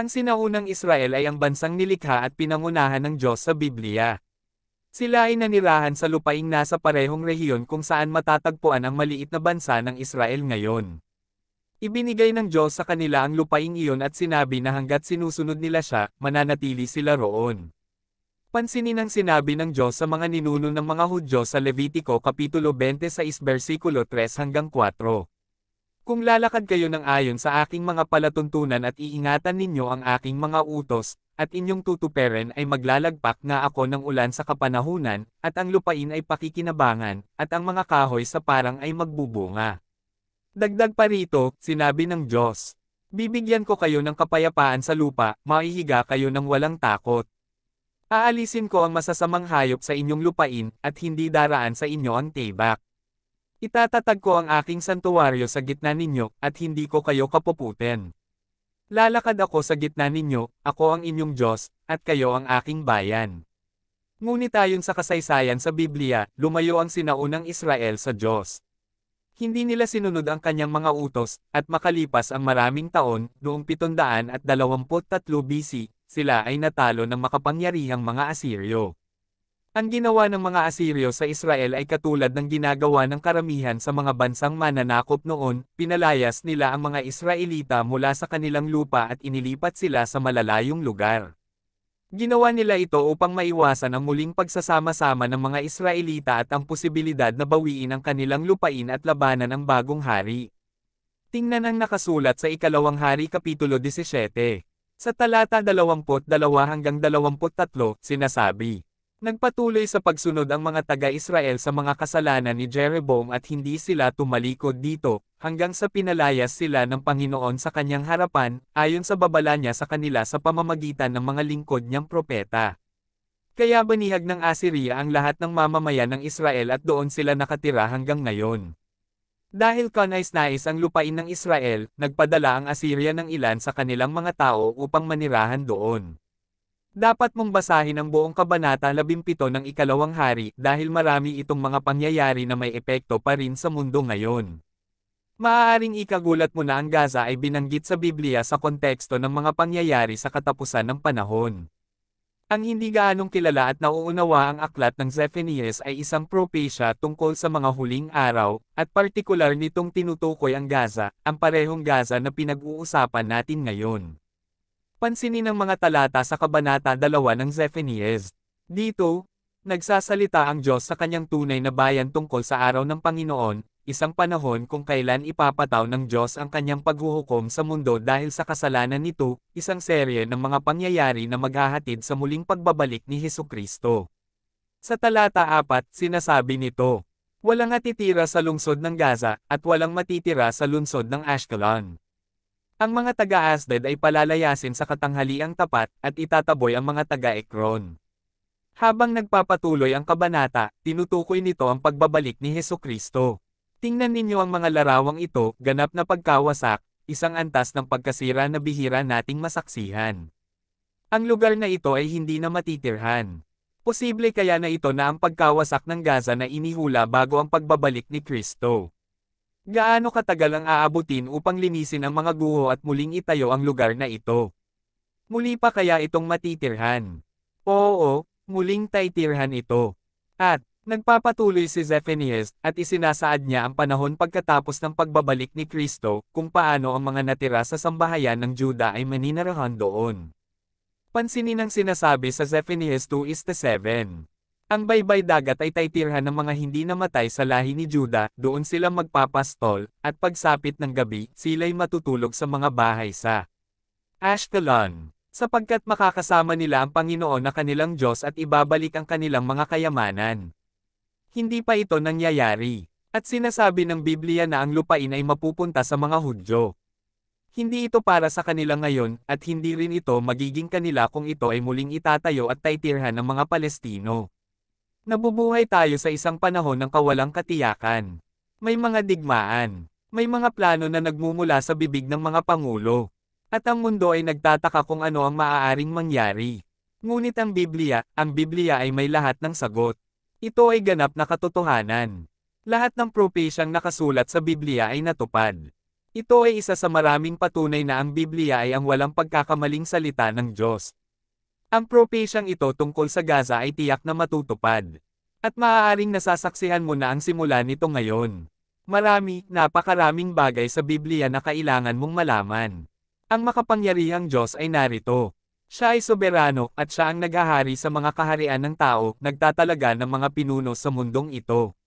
Ang sinaunang Israel ay ang bansang nilikha at pinangunahan ng Diyos sa Biblia. Sila ay nanirahan sa lupaing nasa parehong rehiyon kung saan matatagpuan ang maliit na bansa ng Israel ngayon. Ibinigay ng Diyos sa kanila ang lupaing iyon at sinabi na hanggat sinusunod nila siya, mananatili sila roon. Pansinin ang sinabi ng Diyos sa mga ninuno ng mga Hudyo sa Levitico Kapitulo 26 versikulo 3 hanggang 4. Kung lalakad kayo ng ayon sa aking mga palatuntunan at iingatan ninyo ang aking mga utos, at inyong tutuperin ay maglalagpak nga ako ng ulan sa kapanahunan, at ang lupain ay pakikinabangan, at ang mga kahoy sa parang ay magbubunga. Dagdag pa rito, sinabi ng Diyos, Bibigyan ko kayo ng kapayapaan sa lupa, maihiga kayo ng walang takot. Aalisin ko ang masasamang hayop sa inyong lupain, at hindi daraan sa inyo ang tibak. Itatatag ko ang aking santuwaryo sa gitna ninyo, at hindi ko kayo kapuputin. Lalakad ako sa gitna ninyo, ako ang inyong Diyos, at kayo ang aking bayan. Ngunit ayon sa kasaysayan sa Biblia, lumayo ang sinaunang Israel sa Diyos. Hindi nila sinunod ang kanyang mga utos, at makalipas ang maraming taon, noong 723 BC, sila ay natalo ng makapangyarihang mga Asiryo. Ang ginawa ng mga Asiryo sa Israel ay katulad ng ginagawa ng karamihan sa mga bansang mananakop noon, pinalayas nila ang mga Israelita mula sa kanilang lupa at inilipat sila sa malalayong lugar. Ginawa nila ito upang maiwasan ang muling pagsasama-sama ng mga Israelita at ang posibilidad na bawiin ang kanilang lupain at labanan ang bagong hari. Tingnan ang nakasulat sa ikalawang hari kapitulo 17. Sa talata 22 hanggang 23, sinasabi, Nagpatuloy sa pagsunod ang mga taga-Israel sa mga kasalanan ni Jeroboam at hindi sila tumalikod dito, hanggang sa pinalayas sila ng Panginoon sa kanyang harapan, ayon sa babala niya sa kanila sa pamamagitan ng mga lingkod niyang propeta. Kaya banihag ng Assyria ang lahat ng mamamayan ng Israel at doon sila nakatira hanggang ngayon. Dahil kanais-nais ang lupain ng Israel, nagpadala ang Assyria ng ilan sa kanilang mga tao upang manirahan doon. Dapat mong basahin ang buong kabanata 17 ng ikalawang hari dahil marami itong mga pangyayari na may epekto pa rin sa mundo ngayon. Maaaring ikagulat mo na ang Gaza ay binanggit sa Biblia sa konteksto ng mga pangyayari sa katapusan ng panahon. Ang hindi gaanong kilala at nauunawa ang aklat ng Zephaniah ay isang propesya tungkol sa mga huling araw, at partikular nitong tinutukoy ang Gaza, ang parehong Gaza na pinag-uusapan natin ngayon. Pansinin ang mga talata sa Kabanata 2 ng Zephaniah. Dito, nagsasalita ang Diyos sa kanyang tunay na bayan tungkol sa araw ng Panginoon, isang panahon kung kailan ipapataw ng Diyos ang kanyang paghuhukom sa mundo dahil sa kasalanan nito, isang serye ng mga pangyayari na maghahatid sa muling pagbabalik ni Heso Kristo. Sa talata 4, sinasabi nito, Walang natitira sa lungsod ng Gaza, at walang matitira sa lungsod ng Ashkelon. Ang mga taga-Asdod ay palalayasin sa katanghaliang tapat at itataboy ang mga taga-Ekron. Habang nagpapatuloy ang kabanata, tinutukoy nito ang pagbabalik ni Heso Kristo. Tingnan ninyo ang mga larawang ito, ganap na pagkawasak, isang antas ng pagkasira na bihira nating masaksihan. Ang lugar na ito ay hindi na matitirhan. Posible kaya na ito na ang pagkawasak ng Gaza na inihula bago ang pagbabalik ni Kristo. Gaano katagal ang aabutin upang linisin ang mga guho at muling itayo ang lugar na ito? Muli pa kaya itong matitirhan? Oo, muling taitirhan ito. At, nagpapatuloy si Zephaniah at isinasaad niya ang panahon pagkatapos ng pagbabalik ni Kristo kung paano ang mga natira sa sambahayan ng Juda ay maninirahan doon. Pansinin ang sinasabi sa Zephaniah 2 is 7. Ang baybay dagat ay taitirhan ng mga hindi namatay sa lahi ni Juda, doon sila magpapastol, at pagsapit ng gabi, sila'y matutulog sa mga bahay sa Ashkelon, sapagkat makakasama nila ang Panginoon na kanilang Diyos at ibabalik ang kanilang mga kayamanan. Hindi pa ito nangyayari, at sinasabi ng Biblia na ang lupain ay mapupunta sa mga Hudyo. Hindi ito para sa kanila ngayon, at hindi rin ito magiging kanila kung ito ay muling itatayo at taitirhan ng mga Palestino. Nabubuhay tayo sa isang panahon ng kawalang katiyakan. May mga digmaan. May mga plano na nagmumula sa bibig ng mga pangulo. At ang mundo ay nagtataka kung ano ang maaaring mangyari. Ngunit ang Biblia, ang Biblia ay may lahat ng sagot. Ito ay ganap na katotohanan. Lahat ng propesyang nakasulat sa Biblia ay natupad. Ito ay isa sa maraming patunay na ang Biblia ay ang walang pagkakamaling salita ng Diyos. Ang propesyang ito tungkol sa Gaza ay tiyak na matutupad. At maaaring nasasaksihan mo na ang simula nito ngayon. Marami, napakaraming bagay sa Biblia na kailangan mong malaman. Ang makapangyarihang Diyos ay narito. Siya ay soberano at siya ang naghahari sa mga kaharian ng tao, nagtatalaga ng mga pinuno sa mundong ito.